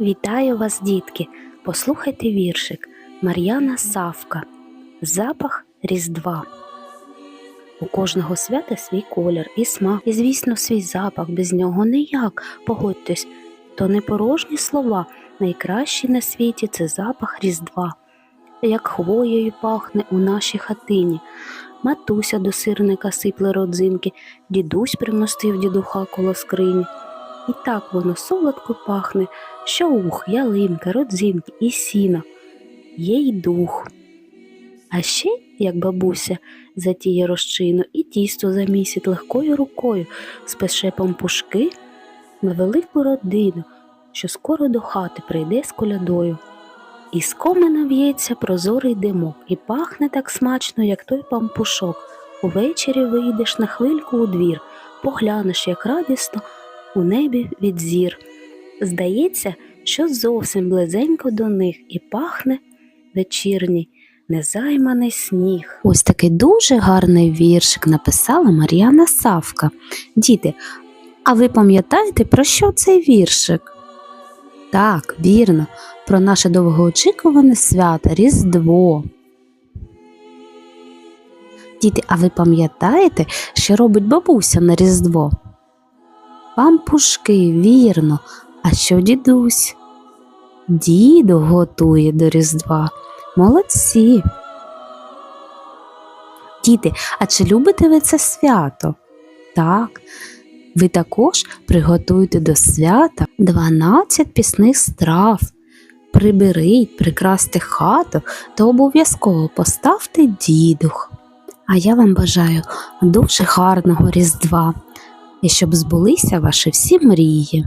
Вітаю вас, дітки! Послухайте віршик Мар'яна Савка. Запах Різдва. У кожного свята свій колір і смак, і, звісно, свій запах, без нього ніяк. Погодьтесь, то не порожні слова. Найкращий на світі це запах Різдва. Як хвоєю пахне у нашій хатині. Матуся до сирника сипле родзинки, дідусь примостив дідуха коло скрині. І так воно солодко пахне, що ух, ялинка, родзинки і сіно. Є й дух. А ще, як бабуся затіє розчину і тісто замісить легкою рукою, спеше пампушки на велику родину, що скоро до хати прийде з колядою. І з комина в'ється прозорий димок, і пахне так смачно, як той пампушок. Увечері вийдеш на хвильку у двір, поглянеш, як радісно у небі від зір. Здається, що зовсім близенько до них і пахне вечірній, незайманий сніг. Ось такий дуже гарний віршик написала Мар'яна Савка. Діти, а ви пам'ятаєте, про що цей віршик? Так, вірно, про наше довгоочікуване свято Різдво. Діти, а ви пам'ятаєте, що робить бабуся на Різдво? Пампушки, вірно. А що дідусь? Діду готує до Різдва. Молодці. Діти, а чи любите ви це свято? Так. Ви також приготуйте до свята 12 пісних страв. Приберіть, прикрасьте хату та обов'язково поставте дідух. А я вам бажаю дуже гарного Різдва і щоб збулися ваші всі мрії.